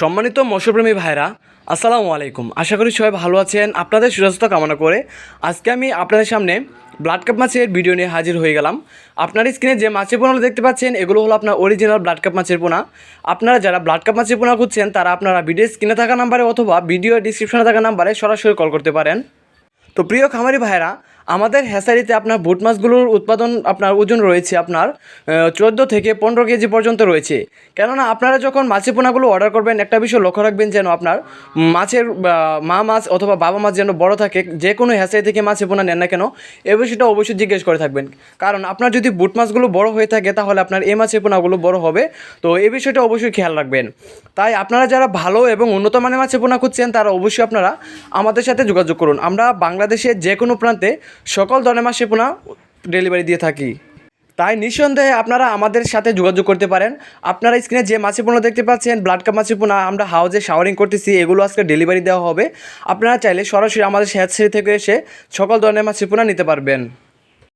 সম্মানিত মৎস্যপ্রেমী ভাইরা, আসসালামু আলাইকুম। আশা করি সবাই ভালো আছেন, আপনাদের সুস্বাস্থ্য কামনা করে। আজকে আমি আপনাদের সামনে ব্লাড কাপ মাছের ভিডিও নিয়ে হাজির হয়ে গেলাম। আপনার স্ক্রিনে যে মাছের পোনাগুলো দেখতে পাচ্ছেন, এগুলো হলো আপনার অরিজিনাল ব্লাড কাপ মাছের পোনা। আপনারা যারা ব্লাড কাপ মাছের পোনা খুঁজছেন, তারা আপনারা ভিডিও স্ক্রিনে থাকা নাম্বারে অথবা ভিডিও ডিসক্রিপশনে থাকা নাম্বারে সরাসরি কল করতে পারেন। তো প্রিয় খামারি ভাইরা আমাদের হ্যাসারিতে আপনার বুট মাছগুলোর উৎপাদন আপনার ওজন রয়েছে আপনার চোদ্দ থেকে পনেরো কেজি পর্যন্ত রয়েছে। কেননা আপনারা যখন মাছের পোনাগুলো অর্ডার করবেন, একটা বিষয় লক্ষ্য রাখবেন যেন আপনার মাছের মা মাছ অথবা বাবা মাছ যেন বড় থাকে, যে কোনো হ্যাসারি থেকে মাছের পোনা নেন না কেন, এ বিষয়টা অবশ্যই জিজ্ঞেস করে থাকবেন। কারণ আপনার যদি বুট মাছগুলো বড় হয়ে থাকে, তাহলে আপনার এই মাছের পোনাগুলো বড় হবে। তো এই বিষয়টা অবশ্যই খেয়াল রাখবেন। তাই আপনারা যারা ভালো এবং উন্নত মানের মাছের পোনা খুঁজছেন, তারা অবশ্যই আপনারা আমাদের সাথে যোগাযোগ করুন। আমরা বাংলাদেশের যে কোনো প্রান্তে সকল ধরনের মাসে পোনা ডেলিভারি দিয়ে থাকি। তাই নিঃসন্দেহে আপনারা আমাদের সাথে যোগাযোগ করতে পারেন। আপনারা স্ক্রিনে যে মাছিপোনা পোনা দেখতে পাচ্ছেন ব্লাড কাপ মাছিপোনা পোনা, আমরা হাউজে শাওয়ারিং করতেছি, এগুলো আজকে ডেলিভারি দেওয়া হবে। আপনারা চাইলে সরাসরি আমাদের হ্যাচারি থেকে এসে সকল ধরনের মাছের পোনা নিতে পারবেন।